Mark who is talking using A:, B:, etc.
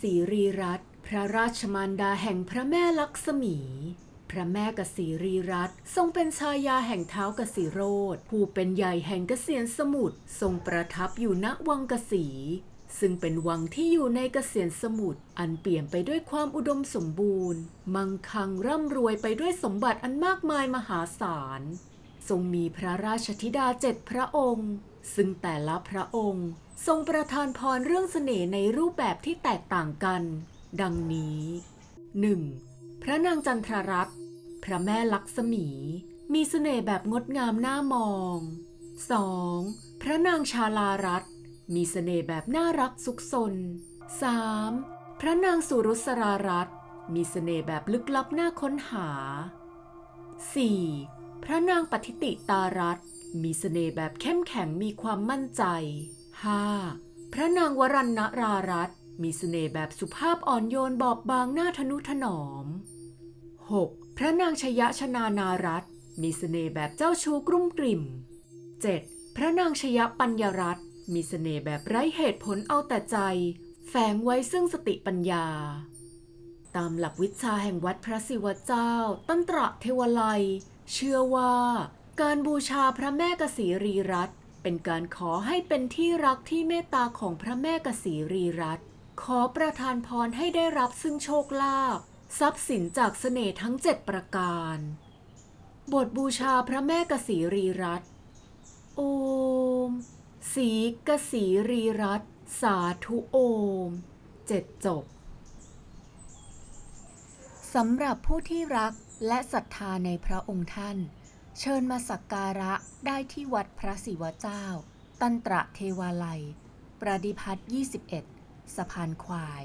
A: ษีรีรัตน์พระราชมารดาแห่งพระแม่ลักษมี พระแม่กษีรีรัตน์ทรงเป็นชายาแห่งเท้ากสิโรธผู้เป็นใหญ่แห่งเกษียนสมุทรทรงประทับอยู่ณวังกษีซึ่งเป็นวังที่อยู่ในเกษียนสมุทรอันเปี่ยมไปด้วยความอุดมสมบูรณ์ มั่งคั่งร่ำรวยไปด้วยสมบัติอันมากมายมหาศาล ทรงมีพระราชธิดาเจ็ดพระองค์ ซึ่งแต่ละพระองค์ ทรงประทานพรเรื่องเสน่ห์ในรูปแบบที่แตกต่างกัน ดังนี้ 1. พระนางจันทรรัตน์พระแม่ลักษมี มีเสน่ห์แบบงดงามน่ามอง 2. พระนางชาลารัตน์มีเสน่ห์แบบน่ารักซุกซน 3. พระนางสุรุสรารัตน์มีเสน่ห์แบบลึกลับน่าค้นหา 4. พระนางปฏิติตารัตน์มีเสน่ห์แบบเข้มแข็งมีความมั่นใจ 5. พระนางวรัณณรารัตมีเสน่ห์แบบสุภาพอ่อนโยนบอบบางหน่าทนุถนอม 6. พระนางชยชนานารัตมีเสน่ห์แบบเจ้าชู้กรุ่มกริ่ม 7. พระนางชยปัญญารัตมีเสน่ห์แบบไร้เหตุผลเอาแต่ใจ แฝงไว้ซึ่งสติปัญญา ตามหลักวิชาแห่งวัดพระศิวเจ้า ตั้นตระเทวไลเชื่อว่า การบูชาพระแม่กษีรีรัตน เป็นการขอให้เป็นที่รักที่เมตตาของพระแม่กษีรีรัตน์ขอประทานพรให้ได้รับซึ่งโชคลาภทรัพย์สินจากเสน่ห์ทั้งเจ็ดประการ บทบูชาพระแม่กษีรีรัตน์โอม สีกษีรีรัตน์สาธุโอมเจ็ดจบสำหรับผู้ที่รักและศรัทธาในพระองค์ท่าน เชิญมาสักการะได้ที่วัดพระศิวเจ้า ตันตระเทวาลัย ประดิพัฒน์21 สะพานควาย